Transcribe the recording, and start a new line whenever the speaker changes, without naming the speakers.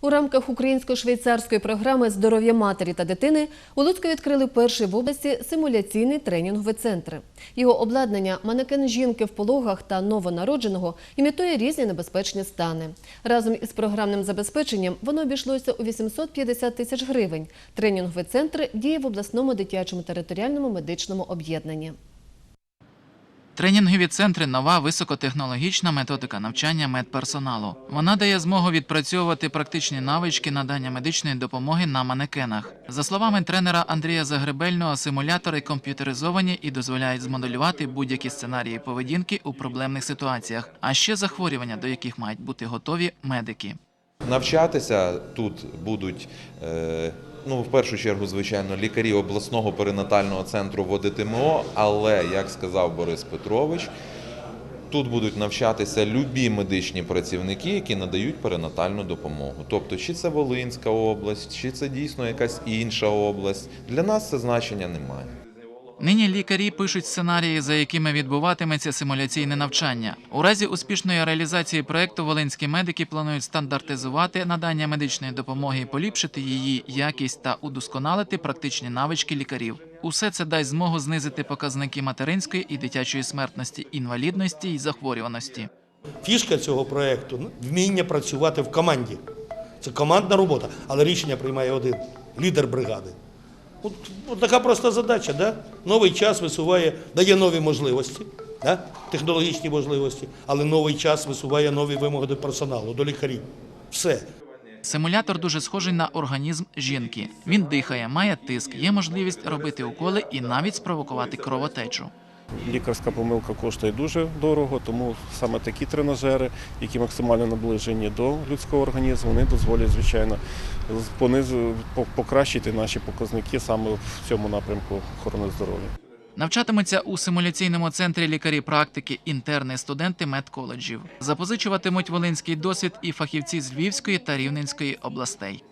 У рамках українсько-швейцарської програми Здоров'я матері та дитини у Луцьку відкрили перший в області симуляційний тренінговий центр. Його обладнання, манекен жінки в пологах та новонародженого імітує різні небезпечні стани. Разом із програмним забезпеченням воно обійшлося у 850 тисяч гривень. Тренінговий центр діє в обласному дитячому територіальному медичному об'єднанні.
Тренінгові центри нова високотехнологічна методика навчання медперсоналу. Вона дає змогу відпрацьовувати практичні навички надання медичної допомоги на манекенах. За словами тренера Андрія Загребельного, симулятори комп'ютеризовані і дозволяють змоделювати будь-які сценарії поведінки у проблемних ситуаціях, а ще захворювання, до яких мають бути готові медики.
Навчатися тут будуть, е, ну, в першу чергу, звичайно, лікарі обласного перинатального центру ВОДТМО, але, як сказав Борис Петрович, тут будуть навчатися любі медичні працівники, які надають перинатальну допомогу. Тобто, чи це Волинська область, чи це дійсно якась інша область. Для нас це значення немає.
Нині лікарі пишуть сценарії, за якими відбуватиметься симуляційне навчання. У разі успішної реалізації проекту волинські медики планують стандартизувати надання медичної допомоги, поліпшити її якість та удосконалити практичні навички лікарів. Усе це дасть змогу знизити показники материнської і дитячої смертності, інвалідності і захворюваності.
Фішка цього проєкту ну, вміння працювати в команді. Це командна робота, але рішення приймає один лідер бригади. От, от така проста задача, да? Новий час висуває, дає нові можливості, да? технологічні можливості, але новий час висуває нові вимоги до персоналу, до лікарів. Все.
Симулятор дуже схожий на організм жінки. Він дихає, має тиск, є можливість робити уколи і навіть спровокувати кровотечу.
Лікарська помилка коштує дуже дорого, тому саме такі тренажери, які максимально наближені до людського організму, вони дозволять, звичайно, покращити наші показники саме в цьому напрямку охорони здоров'я.
Навчатимуться у симуляційному центрі лікарі практики, інтерни, студенти медколеджів. Запозичуватимуть волинський досвід і фахівці з Львівської та Рівненської областей.